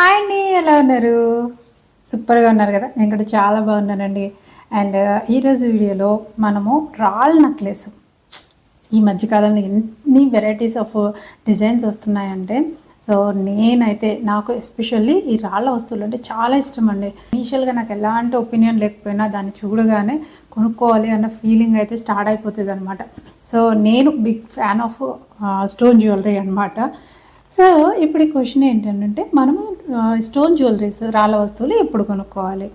Hi అండి ఎలా ఉన్నారు? సూపర్గా ఉన్నారు కదా? నేను కూడా చాలా బాగున్నానండి. అండ్ ఈరోజు వీడియోలో మనము రాల్ నెక్లెస్. ఈ మధ్యకాలంలో ఎన్ని వెరైటీస్ ఆఫ్ డిజైన్స్ వస్తున్నాయంటే సో నేనైతే నాకు ఎస్పెషల్లీ ఈ రాళ్ళ వస్తువులు అంటే చాలా ఇష్టం అండి ఇనీషియల్గా నాకు ఎలాంటి ఒపీనియన్ లేకపోయినా దాన్ని చూడగానే కొనుక్కోవాలి అన్న ఫీలింగ్ అయితే స్టార్ట్ అయిపోతుంది అనమాట సో నేను big fan of stone jewellery అనమాట సో ఇప్పుడు ఈ క్వశ్చన్ ఏంటంటే మనము స్టోన్ జ్యువెలరీస్ రాళ్ళ వస్తువులు ఎప్పుడు కొనుక్కోవాలి?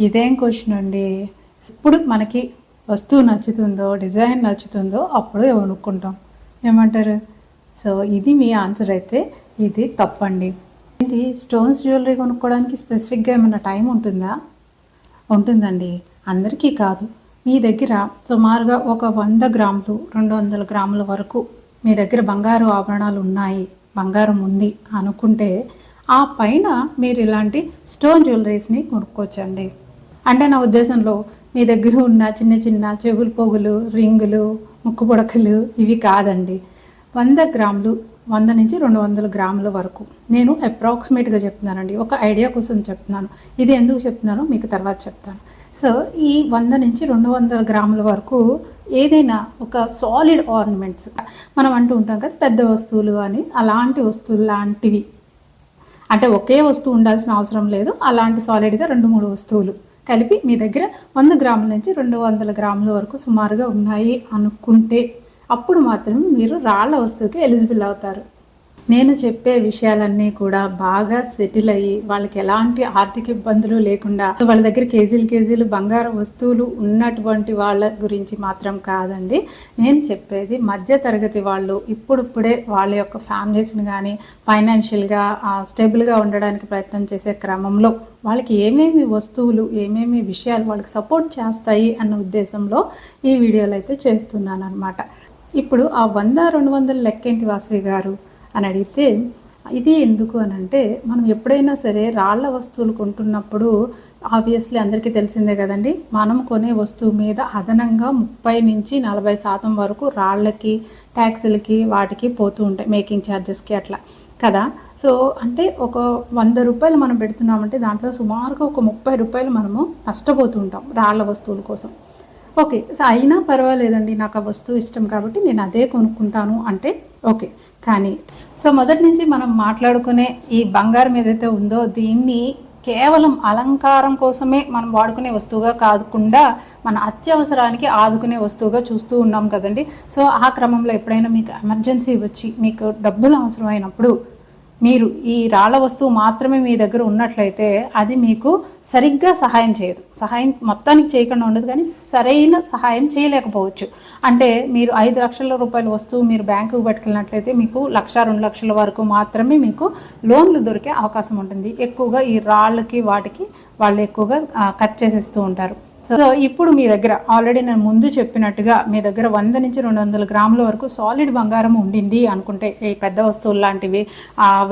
ఇదేం క్వశ్చన్ అండి. ఇప్పుడు మనకి వస్తువు నచ్చుతుందో డిజైన్ నచ్చుతుందో అప్పుడు కొనుక్కుంటాం. ఏమంటారు? సో ఇది మీ ఆన్సర్ అయితే ఇది తప్పండి. ఏంటి? స్టోన్స్ జ్యువెలరీ కొనుక్కోవడానికి స్పెసిఫిక్గా ఏమైనా టైం ఉంటుందా? ఉంటుందండి. అందరికీ కాదు. మీ దగ్గర సుమారుగా ఒక వంద గ్రాములు రెండు వందల గ్రాముల వరకు మీ దగ్గర బంగారు ఆభరణాలు ఉన్నాయి. బంగారం ఉంది అనుకుంటే ఆ పైన మీరు ఇలాంటి స్టోన్ జ్యువెలరీస్ని కొనుక్కోవచ్చండి. అంటే నా ఉద్దేశంలో మీ దగ్గర ఉన్న చిన్న చిన్న చెవులు పొగులు రింగులు ముక్కు పొడకలు ఇవి కాదండి. వంద గ్రాములు వంద నుంచి రెండు వందల గ్రాముల వరకు. నేను అప్రాక్సిమేట్గా చెప్తున్నానండి. ఒక ఐడియా కోసం చెప్తున్నాను. ఇది ఎందుకు చెప్తున్నానో మీకు తర్వాత చెప్తాను. సో ఈ వంద నుంచి రెండు వందల గ్రాముల వరకు ఏదైనా ఒక సాలిడ్ ఆర్నమెంట్స్ మనం అంటూ ఉంటాం కదా పెద్ద వస్తువులు అని అలాంటి వస్తువులు లాంటివి. అంటే ఒకే వస్తువు ఉండాల్సిన అవసరం లేదు అలాంటి సాలిడ్గా రెండు మూడు వస్తువులు కలిపి మీ దగ్గర వంద గ్రాముల నుంచి రెండు వందల గ్రాముల వరకు సుమారుగా ఉన్నాయి అనుకుంటే అప్పుడు మాత్రమే మీరు రాళ్ళ వస్తువుకి ఎలిజిబుల్ అవుతారు. నేను చెప్పే విషయాలన్నీ కూడా బాగా సెటిల్ అయ్యి వాళ్ళకి ఎలాంటి ఆర్థిక ఇబ్బందులు లేకుండా వాళ్ళ దగ్గర కేజీలు కేజీలు బంగారు వస్తువులు ఉన్నటువంటి వాళ్ళ గురించి మాత్రం కాదండి. నేను చెప్పేది మధ్య తరగతి వాళ్ళు ఇప్పుడిప్పుడే వాళ్ళ యొక్క ఫ్యామిలీస్ని కానీ ఫైనాన్షియల్గా స్టేబుల్గా ఉండడానికి ప్రయత్నం చేసే క్రమంలో వాళ్ళకి ఏమేమి వస్తువులు ఏమేమి విషయాలు వాళ్ళకి సపోర్ట్ చేస్తాయి అన్న ఉద్దేశంలో ఈ వీడియోలు అయితే చేస్తున్నాను అనమాట ఇప్పుడు ఆ వంద రెండు వందల లెక్కేంటి వాసవి గారు? అని అడిగితే ఇది ఎందుకు? అని అంటే మనం ఎప్పుడైనా సరే రాళ్ళ వస్తువులు కొంటున్నప్పుడు ఆబ్వియస్లీ అందరికీ తెలిసిందే కదండి మనం కొనే వస్తువు మీద అదనంగా ముప్పై నుంచి నలభై శాతం వరకు రాళ్ళకి ట్యాక్సీలకి వాటికి పోతూ ఉంటాయి మేకింగ్ ఛార్జెస్కి అట్లా. కదా? సో అంటే ఒక వంద రూపాయలు మనం పెడుతున్నామంటే దాంట్లో సుమారుగా ఒక ముప్పై రూపాయలు మనము నష్టపోతూ ఉంటాం రాళ్ళ వస్తువుల కోసం. ఓకే అయినా పర్వాలేదండి నాకు ఆ వస్తువు ఇష్టం కాబట్టి నేను అదే కొనుక్కుంటాను అంటే ఓకే కానీ సో మొదటి నుంచి మనం మాట్లాడుకునే ఈ బంగారం ఏదైతే ఉందో దీన్ని కేవలం అలంకారం కోసమే మనం వాడుకునే వస్తువుగా కాకుండా మన అత్యవసరానికి ఆదుకునే వస్తువుగా చూస్తూ ఉన్నాం కదండి. సో ఆ క్రమంలో ఎప్పుడైనా మీకు ఎమర్జెన్సీ వచ్చి మీకు డబ్బులు అవసరమైనప్పుడు మీరు ఈ రాళ్ళ వస్తువు మాత్రమే మీ దగ్గర ఉన్నట్లయితే అది మీకు సరిగ్గా సహాయం చేయదు. సహాయం మొత్తానికి చేయకుండా ఉండదు కానీ సరైన సహాయం చేయలేకపోవచ్చు. అంటే మీరు ఐదు లక్షల రూపాయల వస్తువు మీరు బ్యాంకుకు పట్టుకెళ్ళినట్లయితే మీకు లక్ష రెండు లక్షల వరకు మాత్రమే మీకు లోన్లు దొరికే అవకాశం ఉంటుంది. ఎక్కువగా ఈ రాళ్ళకి వాటికి వాళ్ళు ఎక్కువగా కట్ చేసేస్తూ ఉంటారు. సో ఇప్పుడు మీ దగ్గర ఆల్రెడీ నేను ముందు చెప్పినట్టుగా మీ దగ్గర వంద నుంచి రెండు వందల గ్రాముల వరకు సాలిడ్ బంగారం ఉండింది అనుకుంటే ఈ పెద్ద వస్తువులు లాంటివి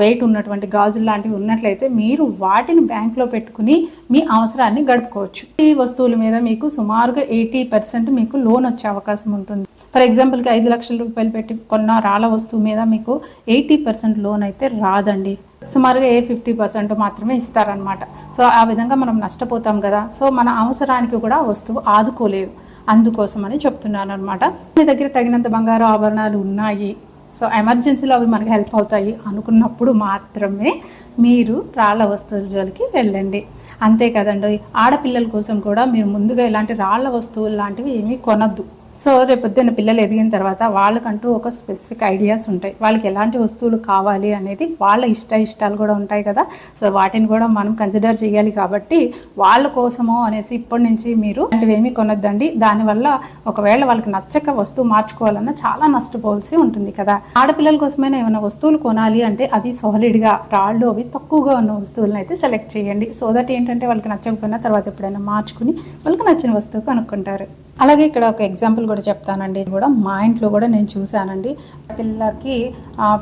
వెయిట్ ఉన్నటువంటి గాజులు లాంటివి ఉన్నట్లయితే మీరు వాటిని బ్యాంక్లో పెట్టుకుని మీ అవసరాన్ని గడుపుకోవచ్చు. ఈ వస్తువుల మీద మీకు సుమారుగా ఎయిటీ పర్సెంట్ మీకు లోన్ వచ్చే అవకాశం ఉంటుంది. ఫర్ ఎగ్జాంపుల్కి ఐదు లక్షల రూపాయలు పెట్టి కొన్న రాళ్ళ వస్తువు మీద మీకు ఎయిటీ పర్సెంట్ లోన్ అయితే రాదండి. సుమారుగా ఏ ఫిఫ్టీ పర్సెంట్ మాత్రమే ఇస్తారనమాట సో ఆ విధంగా మనం నష్టపోతాం కదా. సో మన అవసరానికి కూడా వస్తువు ఆదుకోలేదు. అందుకోసం అని చెప్తున్నాను అనమాట మీ దగ్గర తగినంత బంగారు ఆభరణాలు ఉన్నాయి. సో ఎమర్జెన్సీలో అవి మనకి హెల్ప్ అవుతాయి అనుకున్నప్పుడు మాత్రమే మీరు రాళ్ళ వస్తువుల జోలికి వెళ్ళండి. అంతే కదండి ఆడపిల్లల కోసం కూడా మీరు ముందుగా ఇలాంటి రాళ్ళ వస్తువులు లాంటివి ఏమీ కొనద్దు. సో రేపొద్దున పిల్లలు ఎదిగిన తర్వాత వాళ్ళకంటూ ఒక స్పెసిఫిక్ ఐడియాస్ ఉంటాయి. వాళ్ళకి ఎలాంటి వస్తువులు కావాలి అనేది వాళ్ళ ఇష్ట ఇష్టాలు కూడా ఉంటాయి కదా. సో వాటిని కూడా మనం కన్సిడర్ చేయాలి కాబట్టి వాళ్ళ కోసమో అనేసి ఇప్పటి నుంచి మీరు అలాంటివి కొనొద్దండి. దానివల్ల ఒకవేళ వాళ్ళకి నచ్చక వస్తువు మార్చుకోవాలన్నా చాలా నష్టపోవాల్సి ఉంటుంది కదా. ఆడపిల్లల కోసమైనా ఏమైనా వస్తువులు కొనాలి అంటే అవి సాలిడ్గా రాళ్ళు అవి తక్కువగా ఉన్న వస్తువులను అయితే సెలెక్ట్ చేయండి. సో దట్ ఏంటంటే వాళ్ళకి నచ్చకపోయినా తర్వాత ఎప్పుడైనా మార్చుకుని వాళ్ళకి నచ్చిన వస్తువు కనుక్కుంటారు. అలాగే ఇక్కడ ఒక ఎగ్జాంపుల్ కూడా చెప్తానండి. ఇది కూడా మా ఇంట్లో కూడా నేను చూశానండి. పిల్లకి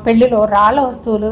పెళ్ళిలో రాళ్ళ వస్తువులు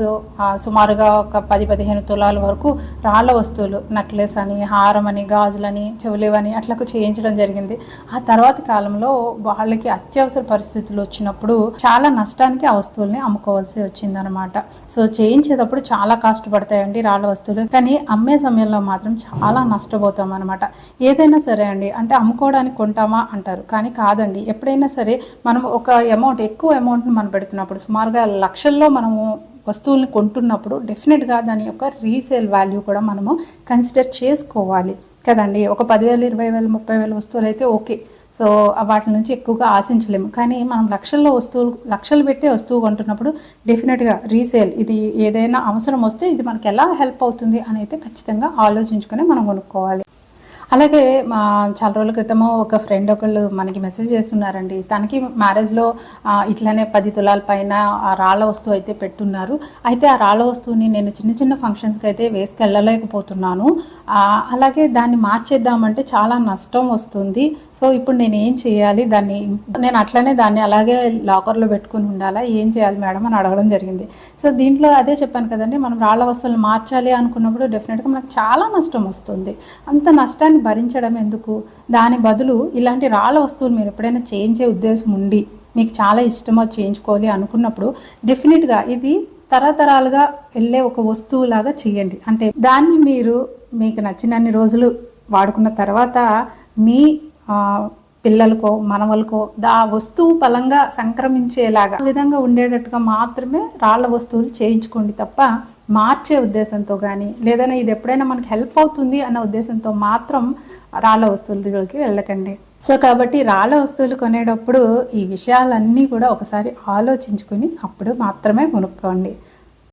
సుమారుగా ఒక పది పదిహేను తులాల వరకు రాళ్ళ వస్తువులు నెక్లెస్ అని హారం అని గాజులని చెవులేవని అట్లకు చేయించడం జరిగింది. ఆ తర్వాత కాలంలో వాళ్ళకి అత్యవసర పరిస్థితులు వచ్చినప్పుడు చాలా నష్టానికి ఆ వస్తువుల్ని అమ్ముకోవాల్సి వచ్చిందనమాట. సో చేయించేటప్పుడు చాలా కాస్ట్ పడతాయండి రాళ్ళ వస్తువులు. కానీ అమ్మే సమయంలో మాత్రం చాలా నష్టపోతాం అనమాట ఏదైనా సరే అండి అంటే అమ్ముకోవడానికి కొంటామా అంటారు. కానీ కాదండి. ఎప్పుడైనా సరే మనం ఒక అమౌంట్ ఎక్కువ అమౌంట్ని మనం పెడుతున్నప్పుడు సుమారుగా లక్షల్లో మనము వస్తువుల్ని కొంటున్నప్పుడు డెఫినెట్గా దాని యొక్క రీసేల్ వాల్యూ కూడా మనము కన్సిడర్ చేసుకోవాలి. కదండి. ఒక పదివేలు ఇరవై వేలు ముప్పై వేల వస్తువులు అయితే ఓకే. సో వాటి నుంచి ఎక్కువగా ఆశించలేము. కానీ మనం లక్షల్లో వస్తువులు లక్షలు పెట్టే వస్తువు కొంటున్నప్పుడు డెఫినెట్గా రీసేల్ ఇది ఏదైనా అవసరం వస్తే ఇది మనకి ఎలా హెల్ప్ అవుతుంది అని అయితే ఖచ్చితంగా ఆలోచించుకొని మనం కొనుక్కోవాలి. అలాగే మా చాలా రోజుల క్రితము ఒక ఫ్రెండ్ ఒకళ్ళు మనకి మెసేజ్ చేస్తున్నారండి. తనకి మ్యారేజ్లో ఇట్లానే పది తులాల పైన ఆ రాళ్ళ వస్తువు అయితే పెట్టున్నారు. అయితే ఆ రాళ్ళ వస్తువుని నేను చిన్న చిన్న ఫంక్షన్స్కి అయితే వేసుకెళ్ళలేకపోతున్నాను. అలాగే దాన్ని మార్చేద్దామంటే చాలా నష్టం వస్తుంది. సో ఇప్పుడు నేను ఏం చేయాలి? దాన్ని నేను అట్లనే దాన్ని అలాగే లాకర్లో పెట్టుకుని ఉండాలా? ఏం చేయాలి మేడం అని అడగడం జరిగింది. సో దీంట్లో అదే చెప్పాను కదండి మనం రాళ్ళ వస్తువులు మార్చాలి అనుకున్నప్పుడు డెఫినెట్గా మనకు చాలా నష్టం వస్తుంది. అంత నష్టాన్ని భరించడం ఎందుకు? దాని బదులు ఇలాంటి రాళ్ళ వస్తువులు మీరు ఎప్పుడైనా చేయించే ఉద్దేశం ఉండి మీకు చాలా ఇష్టమో చేయించుకోవాలి అనుకున్నప్పుడు డెఫినెట్గా ఇది తరతరాలుగా వెళ్ళే ఒక వస్తువులాగా చేయండి. అంటే దాన్ని మీరు మీకు నచ్చినన్ని రోజులు వాడుకున్న తర్వాత మీ పిల్లలకో మనవలకో దా వస్తువు పలంగా సంక్రమించేలాగా విధంగా ఉండేటట్టుగా మాత్రమే రాళ్ళ వస్తువులు చేయించుకోండి తప్ప మార్చే ఉద్దేశంతో కానీ లేదన్నా ఇది ఎప్పుడైనా మనకి హెల్ప్ అవుతుంది అన్న ఉద్దేశంతో మాత్రం రాళ్ళ వస్తువులకి దగ్గరికి వెళ్ళకండి. సో కాబట్టి రాళ్ళ వస్తువులు కొనేటప్పుడు ఈ విషయాలన్నీ కూడా ఒకసారి ఆలోచించుకుని అప్పుడు మాత్రమే కొనుక్కోండి.